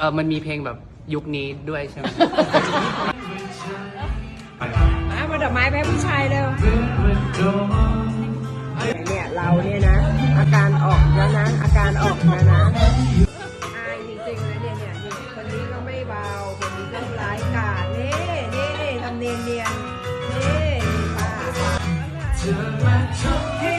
อมันมีเพลงแบบยุคนี้ด้วยใช่ไหมมามาดอกไม้ไปให้ผู้ชายเร็วเนี่ยเราเนี่ยนะ อาการออกแล้วนะ อาการออกแล้วนะอายจริงๆเลยเนี่ยเนี่ยนี่คนนี้ก็ไม่เบา คนนี้ก็ร้ายกาจนี่นี่นี่ทำเนียนเนียนๆนี่ป้าอ่า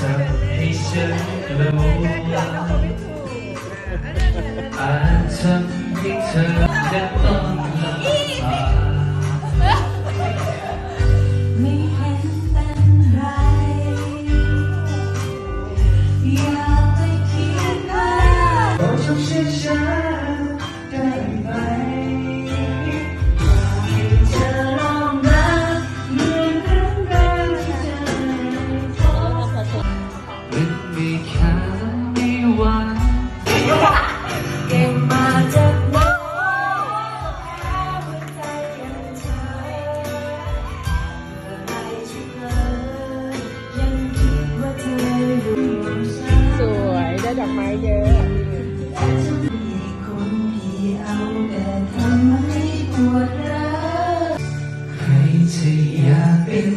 ทำให้ฉันรู้แม่เกิดแล้วคนไม่ถูกอ่าอาจทำให้เธอจะต้องลำบากไม่เห็นเป็นไร อย่าไปคิดว่าโอ้ชอบช้าช้า เยอะใครจะอยากเป็น